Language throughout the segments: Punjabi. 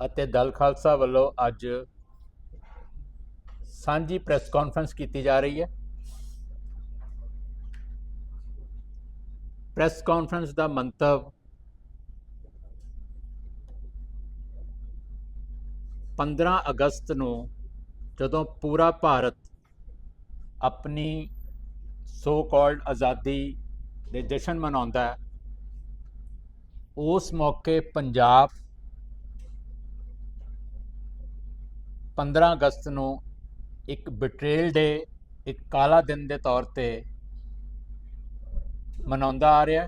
ਅਤੇ ਦਲ ਖਾਲਸਾ ਵੱਲੋਂ ਅੱਜ ਸਾਂਝੀ ਪ੍ਰੈਸ ਕਾਨਫਰੰਸ ਕੀਤੀ ਜਾ ਰਹੀ ਹੈ। ਪ੍ਰੈਸ ਕਾਨਫਰੰਸ ਦਾ ਮੰਤਵ 15 ਅਗਸਤ ਨੂੰ ਜਦੋਂ ਪੂਰਾ ਭਾਰਤ ਆਪਣੀ ਸੋ ਕਾਲਡ ਆਜ਼ਾਦੀ ਦੇ ਜਸ਼ਨ ਮਨਾਉਂਦਾ ਹੈ, ਉਸ ਮੌਕੇ ਪੰਜਾਬ 15 ਅਗਸਤ ਨੂੰ ਇੱਕ ਬਿਟਰੇਲ ਡੇ ਇੱਕ ਕਾਲਾ ਦਿਨ ਦੇ ਤੌਰ ਤੇ ਮਨਾਉਂਦਾ ਆ ਰਿਹਾ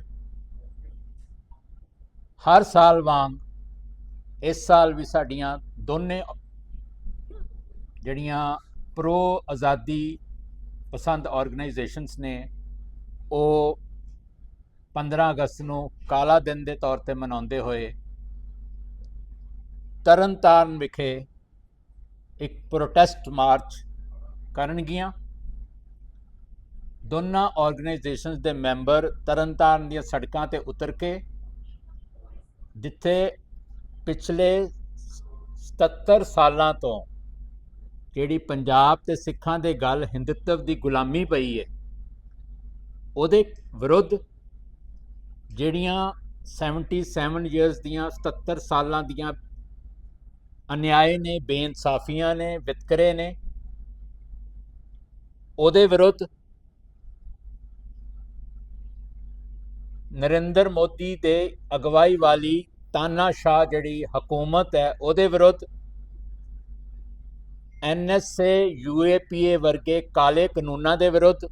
ਹਰ ਸਾਲ ਵਾਂਗ ਇਸ ਸਾਲ ਵੀ ਸਾਡੀਆਂ ਦੋਨੇ ਜਿਹੜੀਆਂ ਪ੍ਰੋ ਆਜ਼ਾਦੀ ਪਸੰਦ ਆਰਗੇਨਾਈਜੇਸ਼ਨਸ ਨੇ, ਉਹ 15 ਅਗਸਤ ਨੂੰ ਕਾਲਾ ਦਿਨ ਦੇ ਤੌਰ ਤੇ ਮਨਾਉਂਦੇ ਹੋਏ ਤਰਨਤਾਰਨ ਵਿਖੇ ਇੱਕ ਪ੍ਰੋਟੈਸਟ ਮਾਰਚ ਕਰਨਗੀਆਂ। ਦੋਨਾਂ ਆਰਗੇਨਾਈਜੇਸ਼ਨਸ ਦੇ ਮੈਂਬਰ ਤਰਨਤਾਰਨ ਦੀਆਂ ਸੜਕਾਂ ਤੇ ਉਤਰ ਕੇ, ਜਿੱਥੇ ਪਿਛਲੇ 77 ਸਾਲਾਂ ਤੋਂ ਜਿਹੜੀ ਪੰਜਾਬ ਤੇ ਸਿੱਖਾਂ ਦੇ ਗੱਲ ਹਿੰਦੂਤਵ ਦੀ ਗੁਲਾਮੀ ਪਈ ਹੈ ਉਹਦੇ ਵਿਰੁੱਧ ਜਿਹੜੀਆਂ 77 ਇਅਰਸ ਦੀਆਂ 77 ਸਾਲਾਂ ਦੀਆਂ ਅਨਿਆਏ ਨੇ, ਬੇਇਨਸਾਫੀਆਂ ਨੇ, ਵਿਤਕਰੇ ਨੇ, ਉਹਦੇ ਵਿਰੁੱਧ ਨਰਿੰਦਰ ਮੋਦੀ ਦੇ ਅਗਵਾਈ ਵਾਲੀ ਤਾਨਾਸ਼ਾਹ ਜਿਹੜੀ ਹਕੂਮਤ ਹੈ, ਉਹਦੇ ਵਿਰੁੱਧ ਐਨਐਸਏ ਯੂਏਪੀਏ ਵਰਗੇ ਕਾਲੇ ਕਾਨੂੰਨਾਂ ਦੇ ਵਿਰੁੱਧ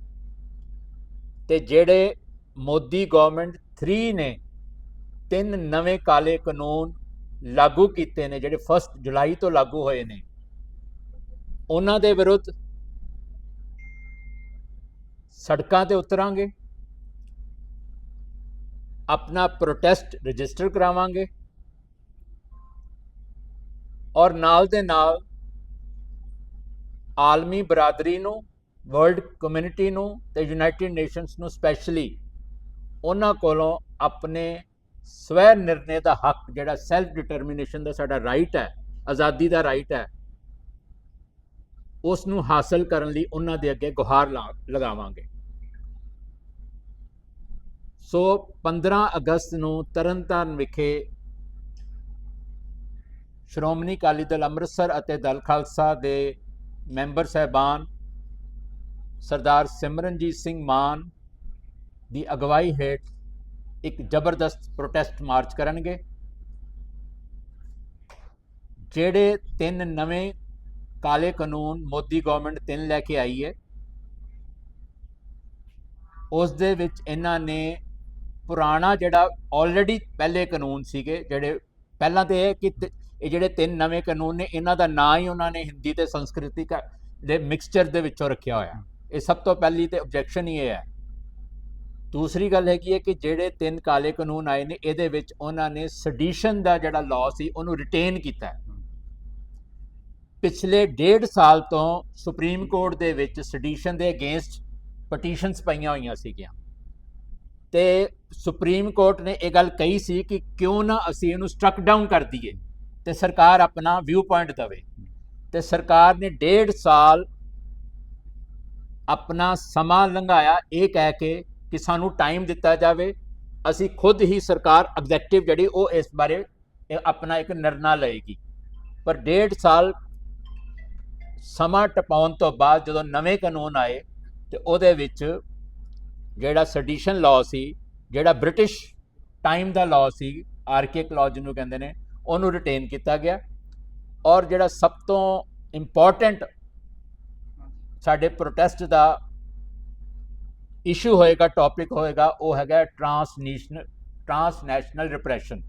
ਤੇ ਜਿਹੜੇ ਮੋਦੀ ਗਵਰਨਮੈਂਟ 3 ਨੇ, ਤਿੰਨ ਨਵੇਂ ਕਾਲੇ ਕਾਨੂੰਨ ਲਾਗੂ ਕੀਤੇ ਨੇ, ਜਿਹੜੇ 1 ਜੁਲਾਈ ਤੋਂ ਲਾਗੂ ਹੋਏ ਨੇ, ਉਹਨਾਂ ਦੇ ਵਿਰੁੱਧ ਸੜਕਾਂ ਤੇ ਉਤਰਾਂਗੇ, ਆਪਣਾ ਪ੍ਰੋਟੈਸਟ ਰਜਿਸਟਰ ਕਰਾਵਾਂਗੇ ਔਰ ਨਾਲ ਦੇ ਨਾਲ ਆਲਮੀ ਬਰਾਦਰੀ ਨੂੰ ਵਰਲਡ ਕਮਿਊਨਿਟੀ ਨੂੰ ਤੇ ਯੂਨਾਈਟਿਡ ਨੇਸ਼ਨਸ ਨੂੰ ਸਪੈਸ਼ਲੀ ਉਹਨਾਂ ਕੋਲੋਂ ਆਪਣੇ ਸਵੈ ਨਿਰਣੇ ਦਾ ਹੱਕ ਜਿਹੜਾ ਸੈਲਫ ਡਿਟਰਮੀਨੇਸ਼ਨ ਦਾ ਸਾਡਾ ਰਾਈਟ ਹੈ, ਆਜ਼ਾਦੀ ਦਾ ਰਾਈਟ ਹੈ ਉਸ ਨੂੰ ਹਾਸਲ ਕਰਨ ਲਈ ਉਹਨਾਂ ਦੇ ਅੱਗੇ ਗੁਹਾਰ ਲਾ- ਲਗਾਵਾਂਗੇ। ਸੋ 15 ਅਗਸਤ ਨੂੰ ਤਰਨਤਾਰਨ ਵਿਖੇ ਸ਼੍ਰੋਮਣੀ ਅਕਾਲੀ ਦਲ ਅੰਮ੍ਰਿਤਸਰ ਅਤੇ ਦਲ ਖਾਲਸਾ ਦੇ ਮੈਂਬਰ ਸਹਿਬਾਨ ਸਰਦਾਰ ਸਿਮਰਨਜੀਤ ਸਿੰਘ ਮਾਨ ਦੀ ਅਗਵਾਈ ਹੇਠ ਇੱਕ ਜ਼ਬਰਦਸਤ ਪ੍ਰੋਟੈਸਟ ਮਾਰਚ ਕਰਨਗੇ। ਜਿਹੜੇ ਤਿੰਨ ਨਵੇਂ ਕਾਲੇ ਕਾਨੂੰਨ ਮੋਦੀ ਗਵਰਨਮੈਂਟ ਤਿੰਨ ਲੈ ਕੇ ਆਈ ਹੈ, ਉਸ ਦੇ ਵਿੱਚ ਇਹਨਾਂ ਨੇ ਪੁਰਾਣਾ ਜਿਹੜਾ ਆਲਰੇਡੀ ਪਹਿਲੇ ਕਾਨੂੰਨ ਸੀਗੇ, ਜਿਹੜੇ ਪਹਿਲਾਂ ਤੇ ਇਹ ਕਿ ਇਹ ਜਿਹੜੇ ਤਿੰਨ ਨਵੇਂ ਕਾਨੂੰਨ ਨੇ, ਇਹਨਾਂ ਦਾ ਨਾਂ ਹੀ ਉਹਨਾਂ ਨੇ ਹਿੰਦੀ ਤੇ ਸੰਸਕ੍ਰਿਤਿਕ ਦੇ ਮਿਕਸਚਰ ਦੇ ਵਿੱਚੋਂ ਰੱਖਿਆ ਹੋਇਆ। ਇਹ ਸਭ ਤੋਂ ਪਹਿਲੀ ਤੇ ਆਬਜੈਕਸ਼ਨ ਹੀ ਇਹ ਹੈ। ਦੂਸਰੀ ਗੱਲ ਹੈਗੀ ਹੈ ਕਿ ਜਿਹੜੇ ਤਿੰਨ ਕਾਲੇ ਕਾਨੂੰਨ ਆਏ ਨੇ ਇਹਦੇ ਵਿੱਚ ਉਹਨਾਂ ਨੇ ਸੈਡੀਸ਼ਨ ਦਾ ਜਿਹੜਾ ਲਾਅ ਸੀ ਉਹਨੂੰ ਰਿਟੇਨ ਕੀਤਾ ਪਿਛਲੇ ਡੇਢ ਸਾਲ ਤੋਂ ਸੁਪਰੀਮ ਕੋਰਟ ਦੇ ਵਿੱਚ ਸੈਡੀਸ਼ਨ ਦੇ ਅਗੇਂਸਟ ਪਟੀਸ਼ਨਸ ਪਈਆਂ ਹੋਈਆਂ ਸੀਗੀਆਂ। ਤੇ ਸੁਪਰੀਮ ਕੋਰਟ ਨੇ ਇਹ ਗੱਲ ਕਹੀ ਸੀ ਕਿ ਕਿਉਂ ਨਾ ਅਸੀਂ ਇਹਨੂੰ ਸਟਰਕ ਡਾਊਨ ਕਰ ਦਈਏ ਤੇ ਸਰਕਾਰ ਆਪਣਾ ਵਿਊ ਪੁਆਇੰਟ ਦਵੇ। ਤੇ ਸਰਕਾਰ ਨੇ ਡੇਢ ਸਾਲ ਆਪਣਾ ਸਮਾਂ ਲੰਘਾਇਆ ਇਹ ਕਹਿ ਕੇ ਕਿ ਸਾਨੂੰ ਟਾਈਮ ਦਿੱਤਾ ਜਾਵੇ, ਅਸੀਂ ਖੁਦ ਹੀ ਸਰਕਾਰ ਐਗਜ਼ੈਕਟਿਵ ਜਿਹੜੀ ਉਹ ਇਸ ਬਾਰੇ ਆਪਣਾ ਇੱਕ ਨਿਰਣਾ ਲਏਗੀ। ਪਰ ਡੇਢ ਸਾਲ ਸਮਾਂ ਟਪਾਉਣ ਤੋਂ ਬਾਅਦ ਜਦੋਂ ਨਵੇਂ ਕਾਨੂੰਨ ਆਏ, ਤੇ ਉਹਦੇ ਵਿੱਚ ਜਿਹੜਾ ਸੈਡੀਸ਼ਨ ਲਾਅ ਸੀ, ਜਿਹੜਾ ਬ੍ਰਿਟਿਸ਼ ਟਾਈਮ ਦਾ ਲਾਅ ਸੀ ਆਰਕੇਕ ਲਾਅ ਜਿਹਨੂੰ ਕਹਿੰਦੇ ਨੇ, ਉਹਨੂੰ ਰਿਟੇਨ ਕੀਤਾ ਗਿਆ। ਔਰ ਜਿਹੜਾ ਸਭ ਤੋਂ ਇੰਪੋਰਟੈਂਟ ਸਾਡੇ ਪ੍ਰੋਟੈਸਟ ਦਾ ਇਸ਼ੂ ਹੋਏਗਾ ਟੌਪਿਕ ਹੋਏਗਾ, ਉਹ ਹੈਗਾ ਟ੍ਰਾਂਸਨੈਸ਼ਨਲ ਟ੍ਰਾਂਸਨੈਸ਼ਨਲ ਰਿਪਰੈਸ਼ਨ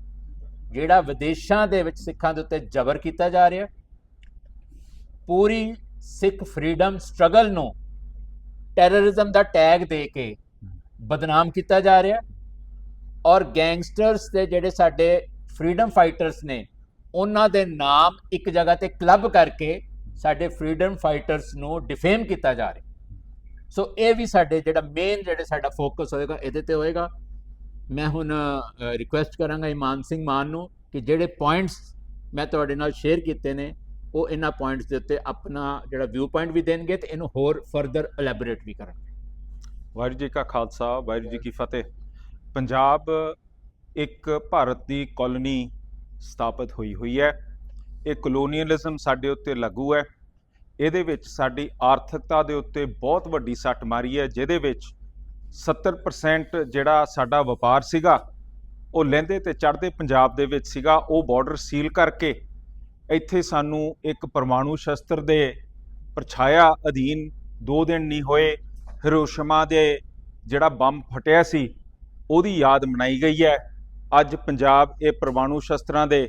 ਜਿਹੜਾ ਵਿਦੇਸ਼ਾਂ ਦੇ ਵਿੱਚ ਸਿੱਖਾਂ ਦੇ ਉੱਤੇ ਜ਼ਬਰ ਕੀਤਾ ਜਾ ਰਿਹਾ ਪੂਰੀ ਸਿੱਖ ਫਰੀडम ਸਟਰਗਲ ਨੂੰ ਟੈਰਰਿਜ਼ਮ ਦਾ ਟੈਗ ਦੇ ਕੇ ਬਦਨਾਮ ਕੀਤਾ ਜਾ ਰਿਹਾ ਔਰ ਗੈਂਗਸਟਰਸ ਦੇ ਜਿਹੜੇ ਸਾਡੇ ਫਰੀडम ਫਾਈਟਰਸ ਨੇ, ਉਹਨਾਂ ਦੇ ਨਾਮ ਇੱਕ ਜਗ੍ਹਾ ਤੇ ਕਲੱਬ ਕਰਕੇ ਸਾਡੇ ਫਰੀडम ਫਾਈਟਰਸ ਨੂੰ ਡਿਫੇਮ ਕੀਤਾ ਜਾ ਰਿਹਾ ਸੋ ਇਹ ਵੀ ਸਾਡੇ ਜਿਹੜਾ ਮੇਨ ਜਿਹੜੇ ਸਾਡਾ ਫੋਕਸ ਹੋਏਗਾ, ਇਹਦੇ ਤੇ ਹੋਏਗਾ। ਮੈਂ ਹੁਣ ਰਿਕੁਐਸਟ ਕਰਾਂਗਾ ਇਮਾਨ ਸਿੰਘ ਮਾਨ ਨੂੰ ਕਿ ਜਿਹੜੇ ਪੁਆਇੰਟਸ ਮੈਂ ਤੁਹਾਡੇ ਨਾਲ ਸ਼ੇਅਰ ਕੀਤੇ ਨੇ, ਉਹ ਇਹਨਾਂ ਪੁਆਇੰਟਸ ਦੇ ਉੱਤੇ ਆਪਣਾ ਜਿਹੜਾ ਵਿਊ ਪੁਆਇੰਟ ਵੀ ਦੇਣਗੇ ਤੇ ਇਹਨੂੰ ਹੋਰ ਫਰਦਰ ਐਲੈਬੋਰੇਟ ਵੀ ਕਰਨਗੇ ਵਾਹਿਗੁਰੂ ਜੀ ਕਾ ਖਾਲਸਾ, ਵਾਹਿਗੁਰੂ ਜੀ ਕੀ ਫਤਿਹ। ਪੰਜਾਬ ਇੱਕ ਭਾਰਤ ਦੀ ਕਾਲੋਨੀ ਸਥਾਪਿਤ ਹੋਈ ਹੋਈ ਹੈ। ਇਹ ਕਲੋਨੀਅਲਿਜ਼ਮ ਸਾਡੇ ਉੱਤੇ ਲਾਗੂ ਹੈ। ਇਹਦੇ ਵਿੱਚ ਸਾਡੀ ਆਰਥਿਕਤਾ ਦੇ ਉੱਤੇ ਬਹੁਤ ਵੱਡੀ ਸੱਟ ਮਾਰੀ ਹੈ, ਜਿਹਦੇ ਵਿੱਚ 70% ਜਿਹੜਾ ਸਾਡਾ ਵਪਾਰ ਸੀਗਾ, ਉਹ ਲਹਿੰਦੇ ਤੇ ਚੜ੍ਹਦੇ ਪੰਜਾਬ ਦੇ ਵਿੱਚ ਸੀਗਾ, ਉਹ ਬਾਰਡਰ ਸੀਲ ਕਰਕੇ ਇੱਥੇ ਸਾਨੂੰ ਇੱਕ ਪਰਮਾਣੂ ਸ਼ਸਤਰ ਦੇ ਪਰਛਾਇਆ ਅਧੀਨ 2 ਦਿਨ ਨਹੀਂ ਹੋਏ, ਹਿਰੋਸ਼ਿਮਾ ਦੇ ਜਿਹੜਾ ਬੰਬ ਫਟਿਆ ਸੀ, ਉਹਦੀ ਯਾਦ ਮਨਾਈ ਗਈ ਹੈ। ਅੱਜ ਪੰਜਾਬ ਇਹ ਪਰਮਾਣੂ ਸ਼ਸਤਰਾਂ ਦੇ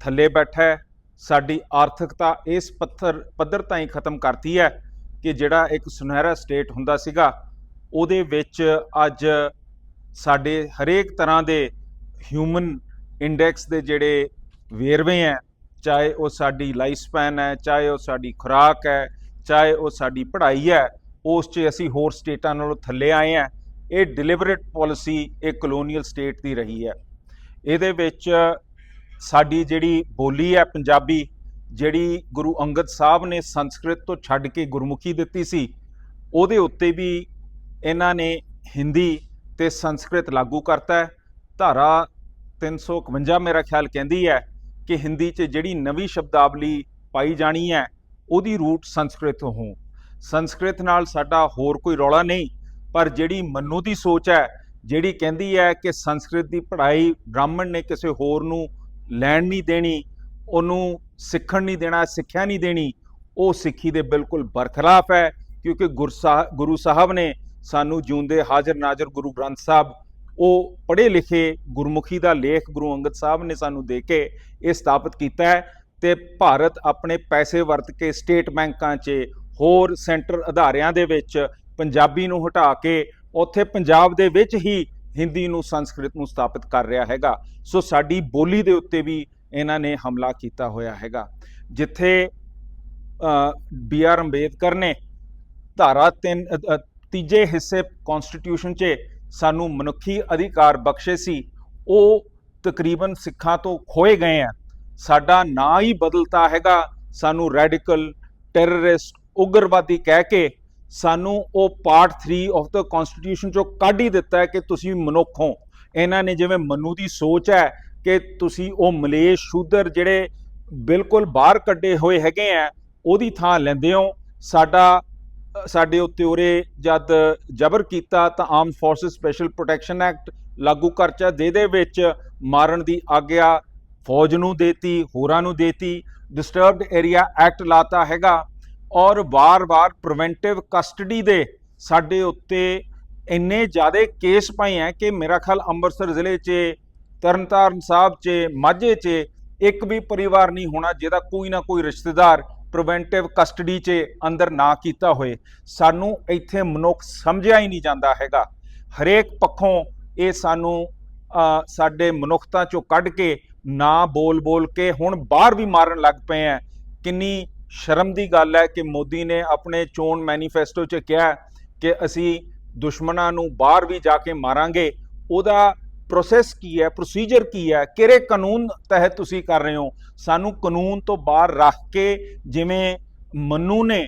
ਥੱਲੇ ਬੈਠਾ ਹੈ ਸਾਡੀ ਆਰਥਿਕਤਾ ਇਸ ਪੱਥਰ, ਪੱਧਰ ਤਾਈਂ ਖਤਮ ਕਰਤੀ ਹੈ ਕਿ ਜਿਹੜਾ ਇੱਕ ਸੁਨਹਿਰਾ ਸਟੇਟ ਹੁੰਦਾ ਸੀਗਾ, ਉਹਦੇ ਵਿੱਚ ਅੱਜ ਸਾਡੇ ਹਰੇਕ ਤਰ੍ਹਾਂ ਦੇ ਹਿਊਮਨ ਇੰਡੈਕਸ ਦੇ ਜਿਹੜੇ ਵੇਰਵੇ ਹੈ, ਚਾਹੇ ਉਹ ਸਾਡੀ ਲਾਈਫ ਸਪੈਨ ਹੈ, ਚਾਹੇ ਉਹ ਸਾਡੀ ਖੁਰਾਕ ਹੈ, ਚਾਹੇ ਉਹ ਸਾਡੀ ਪੜ੍ਹਾਈ ਹੈ, ਉਸ 'ਚ ਅਸੀਂ ਹੋਰ ਸਟੇਟਾਂ ਨਾਲੋਂ ਥੱਲੇ ਆਏ ਹਾਂ। ਇਹ ਡਿਲੀਬਰੇਟ ਪਾਲਿਸੀ ਇਹ ਕਲੋਨੀਅਲ ਸਟੇਟ ਦੀ ਰਹੀ ਹੈ। ਇਹਦੇ ਵਿੱਚ ਸਾਡੀ ਜਿਹੜੀ ਬੋਲੀ ਹੈ ਪੰਜਾਬੀ, ਜਿਹੜੀ ਗੁਰੂ ਅੰਗਦ ਸਾਹਿਬ ਨੇ ਸੰਸਕ੍ਰਿਤ ਤੋਂ ਛੱਡ ਕੇ ਗੁਰਮੁਖੀ ਦਿੱਤੀ ਸੀ, ਉਹਦੇ ਉੱਤੇ ਵੀ ਇਹਨਾਂ ਨੇ ਹਿੰਦੀ ਤੇ ਸੰਸਕ੍ਰਿਤ ਲਾਗੂ ਕਰਤਾ ਹੈ। ਧਾਰਾ 351 ਮੇਰਾ ਖਿਆਲ ਕਹਿੰਦੀ ਹੈ ਕਿ ਹਿੰਦੀ 'ਚ ਜਿਹੜੀ ਨਵੀਂ ਸ਼ਬਦਾਵਲੀ ਪਾਈ ਜਾਣੀ ਹੈ, ਉਹਦੀ ਰੂਟ ਸੰਸਕ੍ਰਿਤ ਹੋ ਸੰਸਕ੍ਰਿਤ ਨਾਲ ਸਾਡਾ ਹੋਰ ਕੋਈ ਰੌਲਾ ਨਹੀਂ, ਪਰ ਜਿਹੜੀ ਮੰਨੂ ਦੀ ਸੋਚ ਹੈ, ਜਿਹੜੀ ਕਹਿੰਦੀ ਹੈ ਕਿ ਸੰਸਕ੍ਰਿਤ ਦੀ ਪੜ੍ਹਾਈ ਬ੍ਰਾਹਮਣ ਨੇ ਕਿਸੇ ਹੋਰ ਨੂੰ ਲੈਣ ਨਹੀਂ ਦੇਣੀ, ਉਹਨੂੰ ਸਿੱਖਣ ਨਹੀਂ ਦੇਣਾ, ਸਿੱਖਿਆ ਨਹੀਂ ਦੇਣੀ, ਉਹ ਸਿੱਖੀ ਦੇ ਬਿਲਕੁਲ ਬਰਖਲਾਫ ਹੈ, ਕਿਉਂਕਿ ਗੁਰਸਾ ਗੁਰੂ ਸਾਹਿਬ ਨੇ ਸਾਨੂੰ ਜਿਉਂਦੇ ਹਾਜ਼ਰ ਨਾਜ਼ਰ ਗੁਰੂ ਗ੍ਰੰਥ ਸਾਹਿਬ, ਉਹ ਪੜ੍ਹੇ ਲਿਖੇ ਗੁਰਮੁਖੀ ਦਾ ਲੇਖ ਗੁਰੂ ਅੰਗਦ ਸਾਹਿਬ ਨੇ ਸਾਨੂੰ ਦੇ ਕੇ ਇਹ ਸਥਾਪਿਤ ਕੀਤਾ ਹੈ ਤੇ ਭਾਰਤ ਆਪਣੇ ਪੈਸੇ ਵਰਤ ਕੇ ਸਟੇਟ ਬੈਂਕਾਂ 'ਚ, ਹੋਰ ਸੈਂਟਰ ਅਧਾਰਿਆਂ ਦੇ ਵਿੱਚ ਪੰਜਾਬੀ ਨੂੰ ਹਟਾ ਕੇ, ਉੱਥੇ ਪੰਜਾਬ ਦੇ ਵਿੱਚ ਹੀ ਹਿੰਦੀ ਨੂੰ, ਸੰਸਕ੍ਰਿਤ ਨੂੰ ਸਥਾਪਿਤ ਕਰ ਰਿਹਾ ਹੈਗਾ। ਸੋ ਸਾਡੀ ਬੋਲੀ ਦੇ ਉੱਤੇ ਵੀ ਇਹਨਾਂ ਨੇ ਹਮਲਾ ਕੀਤਾ ਹੋਇਆ ਹੈਗਾ। ਜਿੱਥੇ ਬੀ ਆਰ ਅੰਬੇਦਕਰ ਨੇ ਧਾਰਾ 3 ਤੀਜੇ ਹਿੱਸੇ ਕਨਸਟੀਟਿਊਸ਼ਨ 'ਚ ਸਾਨੂੰ ਮਨੁੱਖੀ ਅਧਿਕਾਰ ਬਖਸ਼ੇ ਸੀ, ਉਹ ਤਕਰੀਬਨ ਸਿੱਖਾਂ ਤੋਂ ਖੋਏ ਗਏ ਆ। ਸਾਡਾ ਨਾਂ ਹੀ ਬਦਲਤਾ ਹੈਗਾ। ਸਾਨੂੰ ਰੈਡੀਕਲ ਟੈਰਰਿਸਟ ਉਗਰਵਾਦੀ ਕਹਿ ਕੇ ਸਾਨੂੰ ਉਹ ਪਾਰਟ 3 ਆਫ ਦਾ ਕਨਸਟੀਟਿਊਸ਼ਨ ਚੋਂ ਕੱਢ ਹੀ ਦਿੱਤਾ ਹੈ ਕਿ ਤੁਸੀਂ ਮਨੁੱਖ ਹੋ। ਇਹਨਾਂ ਨੇ ਜਿਵੇਂ ਮਨੂ ਦੀ ਸੋਚ ਹੈ ਕਿ ਤੁਸੀਂ ਉਹ ਮਲੇਸ਼ ਸ਼ੂਦਰ ਜਿਹੜੇ ਬਿਲਕੁਲ ਬਾਹਰ ਕੱਢੇ ਹੋਏ ਹੈਗੇ ਆ, ਉਹਦੀ ਥਾਂ ਲੈਂਦੇ ਹੋ। ਸਾਡਾ, ਸਾਡੇ ਉੱਤੇ ਉਰੇ ਜਦ ਜ਼ਬਰ ਕੀਤਾ ਤਾਂ arm forces special protection act ਲਾਗੂ ਕਰਚਾ ਜਿਹਦੇ ਵਿੱਚ ਮਾਰਨ ਦੀ ਆਗਿਆ ਫੌਜ ਨੂੰ ਦੇਤੀ, ਹੋਰਾਂ ਨੂੰ ਦੇਤੀ ਡਿਸਟਰਬਡ ਏਰੀਆ ਐਕਟ ਲਾਤਾ ਹੈਗਾ। ਔਰ ਵਾਰ-ਵਾਰ ਪ੍ਰੀਵੈਂਟਿਵ ਕਸਟਡੀ ਦੇ ਸਾਡੇ ਉੱਤੇ ਇੰਨੇ ਜ਼ਿਆਦਾ ਕੇਸ ਪਏ ਹੈ ਕਿ ਮੇਰਾ ਖਿਆਲ ਅੰਮ੍ਰਿਤਸਰ ਜ਼ਿਲ੍ਹੇ 'ਚ, ਤਰਨਤਾਰਨ ਸਾਹਿਬ 'ਚ, ਮਾਝੇ 'ਚ ਇੱਕ ਵੀ ਪਰਿਵਾਰ ਨਹੀਂ ਹੋਣਾ ਜਿਹਦਾ ਕੋਈ ਨਾ ਕੋਈ ਰਿਸ਼ਤੇਦਾਰ ਪ੍ਰੀਵੈਂਟਿਵ ਕਸਟਡੀ 'ਚ ਅੰਦਰ ਨਾ ਕੀਤਾ ਹੋਏ। ਸਾਨੂੰ ਇੱਥੇ ਮਨੁੱਖ ਸਮਝਿਆ ਹੀ ਨਹੀਂ ਜਾਂਦਾ ਹੈਗਾ। ਹਰੇਕ ਪੱਖੋਂ ਇਹ ਸਾਨੂੰ ਸਾਡੇ ਮਨੁੱਖਤਾ 'ਚੋਂ ਕੱਢ ਕੇ ਨਾ ਬੋਲ ਬੋਲ ਕੇ ਹੁਣ ਬਾਹਰ ਵੀ ਮਾਰਨ ਲੱਗ ਪਏ ਆ। ਕਿੰਨੀ ਸ਼ਰਮ ਦੀ ਗੱਲ ਹੈ ਕਿ ਮੋਦੀ ਨੇ ਆਪਣੇ ਚੋਣ ਮੈਨੀਫੈਸਟੋ 'ਚ ਕਿਹਾ ਕਿ ਅਸੀਂ ਦੁਸ਼ਮਣਾਂ ਨੂੰ ਬਾਹਰ ਵੀ ਜਾ ਕੇ ਮਾਰਾਂਗੇ। ਉਹਦਾ ਪ੍ਰੋਸੈਸ ਕੀ ਹੈ ਪ੍ਰੋਸੀਜਰ ਕੀ ਹੈ? ਕਿਹੜੇ ਕਾਨੂੰਨ ਤਹਿਤ ਤੁਸੀਂ ਕਰ ਰਹੇ ਹੋ? ਸਾਨੂੰ ਕਾਨੂੰਨ ਤੋਂ ਬਾਹਰ ਰੱਖ ਕੇ ਜਿਵੇਂ ਮੰਨੂ ਨੇ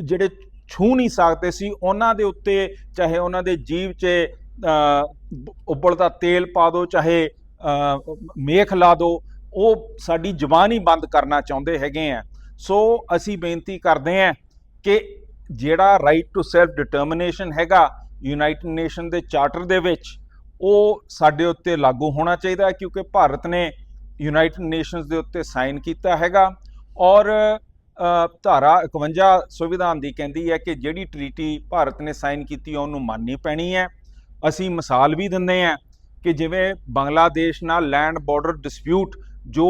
ਜਿਹੜੇ ਛੂ ਨਹੀਂ ਸਕਦੇ ਸੀ, ਉਹਨਾਂ ਦੇ ਉੱਤੇ ਚਾਹੇ ਉਹਨਾਂ ਦੇ ਜੀਵ 'ਚ ਉਬਲਦਾ ਤੇਲ ਪਾ ਦਿਓ, ਚਾਹੇ ਮੇਖ ਲਾ ਦਿਓ ਉਹ ਸਾਡੀ ਜ਼ੁਬਾਨ ਹੀ ਬੰਦ ਕਰਨਾ ਚਾਹੁੰਦੇ ਹੈਗੇ ਆ। ਸੋ ਅਸੀਂ ਬੇਨਤੀ ਕਰਦੇ ਆ ਕਿ ਜਿਹੜਾ ਰਾਈਟ ਟੂ ਸੈਲਫ ਡਿਟਰਮੀਨੇਸ਼ਨ ਹੈਗਾ ਯੂਨਾਈਟਿਡ ਨੇਸ਼ਨ ਦੇ ਚਾਰਟਰ ਦੇ ਵਿੱਚ, ਉਹ ਸਾਡੇ ਉੱਤੇ ਲਾਗੂ ਹੋਣਾ ਚਾਹੀਦਾ ਕਿਉਂਕਿ ਭਾਰਤ ਨੇ ਯੂਨਾਈਟਿਡ ਨੇਸ਼ਨਸ ਦੇ ਉੱਤੇ ਸਾਈਨ ਕੀਤਾ ਹੈਗਾ। ਔਰ ਧਾਰਾ 51 ਸੰਵਿਧਾਨ ਦੀ ਕਹਿੰਦੀ ਹੈ ਕਿ ਜਿਹੜੀ ਟ੍ਰੀਟੀ ਭਾਰਤ ਨੇ ਸਾਈਨ ਕੀਤੀ ਉਹਨੂੰ ਮੰਨਣੀ ਪੈਣੀ ਹੈ। ਅਸੀਂ ਮਿਸਾਲ ਵੀ ਦਿੰਦੇ ਆ ਕਿ ਜਿਵੇਂ ਬੰਗਲਾਦੇਸ਼ ਨਾਲ ਲੈਂਡ ਬਾਰਡਰ ਡਿਸਪਿਊਟ ਜੋ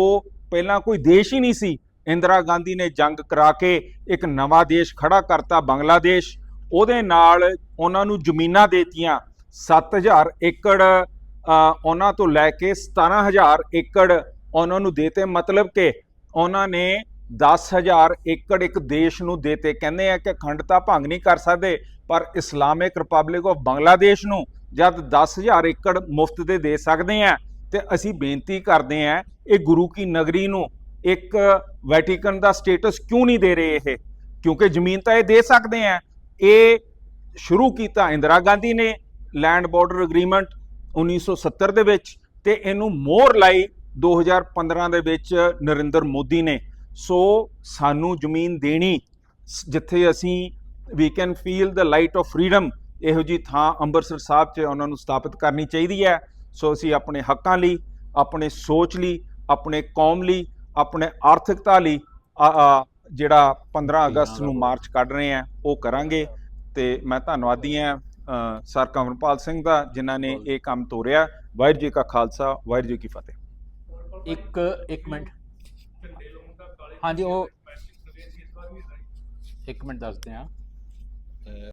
ਪਹਿਲਾਂ ਕੋਈ ਦੇਸ਼ ਹੀ ਨਹੀਂ ਸੀ, ਇੰਦਰਾ ਗਾਂਧੀ ਨੇ ਜੰਗ ਕਰਾ ਕੇ ਇੱਕ ਨਵਾਂ ਦੇਸ਼ ਖੜਾ ਕਰਤਾ, ਬੰਗਲਾਦੇਸ਼। ਉਹਦੇ ਨਾਲ ਉਹਨਾਂ ਨੂੰ ਜ਼ਮੀਨਾਂ ਦੇਤੀਆਂ 7000 ਏਕੜ ਉਹਨਾਂ ਤੋਂ ਲੈ ਕੇ 17000 ਏਕੜ ਉਹਨਾਂ ਨੂੰ ਦੇਤੇ। ਮਤਲਬ ਕਿ ਉਹਨਾਂ ਨੇ 10000 ਏਕੜ ਇੱਕ ਦੇਸ਼ ਨੂੰ ਦੇਤੇ। ਕਹਿੰਦੇ ਆ ਕਿ ਅਖੰਡਤਾ ਭੰਗ ਨਹੀਂ ਕਰ ਸਕਦੇ, ਪਰ ਇਸਲਾਮਿਕ ਰਿਪਬਲਿਕ ਆਫ ਬੰਗਲਾਦੇਸ਼ ਨੂੰ ਜਦ 10000 ਏਕੜ ਮੁਫਤ ਦੇ ਦੇ ਸਕਦੇ ਆ ਤੇ ਅਸੀਂ ਬੇਨਤੀ ਕਰਦੇ ਹਾਂ ਇਹ ਗੁਰੂ ਕੀ ਨਗਰੀ ਨੂੰ ਇੱਕ ਵੈਟੀਕਨ ਦਾ ਸਟੇਟਸ ਕਿਉਂ ਨਹੀਂ ਦੇ ਰਹੇ ਇਹ? ਕਿਉਂਕਿ ਜ਼ਮੀਨ ਤਾਂ ਇਹ ਦੇ ਸਕਦੇ ਆ ਇਹ ਸ਼ੁਰੂ ਕੀਤਾ ਇੰਦਰਾ ਗਾਂਧੀ ਨੇ ਲੈਂਡ ਬਾਰਡਰ ਐਗਰੀਮੈਂਟ 1970 ਦੇ ਵਿੱਚ ਤੇ ਇਹਨੂੰ ਮੋਹਰ ਲਾਈ 2015 ਦੇ ਵਿੱਚ ਨਰਿੰਦਰ ਮੋਦੀ ਨੇ। ਸੋ ਸਾਨੂੰ ਜ਼ਮੀਨ ਦੇਣੀ, ਜਿੱਥੇ ਅਸੀਂ we can feel the light of freedom ਇਹੋ ਜੀ ਥਾਂ ਅੰਮ੍ਰਿਤਸਰ ਸਾਹਿਬ 'ਚ ਉਹਨਾਂ ਨੂੰ ਸਥਾਪਿਤ ਕਰਨੀ ਚਾਹੀਦੀ ਹੈ। ਸੋ ਅਸੀਂ ਆਪਣੇ ਹੱਕਾਂ ਲਈ ਆਪਣੇ ਸੋਚ ਲਈ ਆਪਣੇ ਕੌਮ ਲਈ ਆਪਣੇ ਆਰਥਿਕਤਾ ਲਈ ਆ- ਆ ਜਿਹੜਾ 15 ਅਗਸਤ ਨੂੰ ਮਾਰਚ ਕੱਢ ਰਹੇ ਆ ਉਹ ਕਰਾਂਗੇ। ਤੇ ਮੈਂ ਧੰਨਵਾਦੀ ਅ, ਸਰ ਕੰਵਰਪਾਲ ਸਿੰਘ ਦਾ ਜਿਨ੍ਹਾਂ ਨੇ ਇਹ ਕੰਮ ਤੋਰਿਆ। ਵਾਹਿਗੁਰੂ ਜੀ ਕਾ ਖਾਲਸਾ ਵਾਹਿਗੁਰੂ ਜੀ ਕੀ ਫਤਿਹ। ਇੱਕ ਇੱਕ ਮਿੰਟ। ਹਾਂਜੀ ਉਹ ਇੱਕ ਮਿੰਟ ਦੱਸਦੇ ਹਾਂ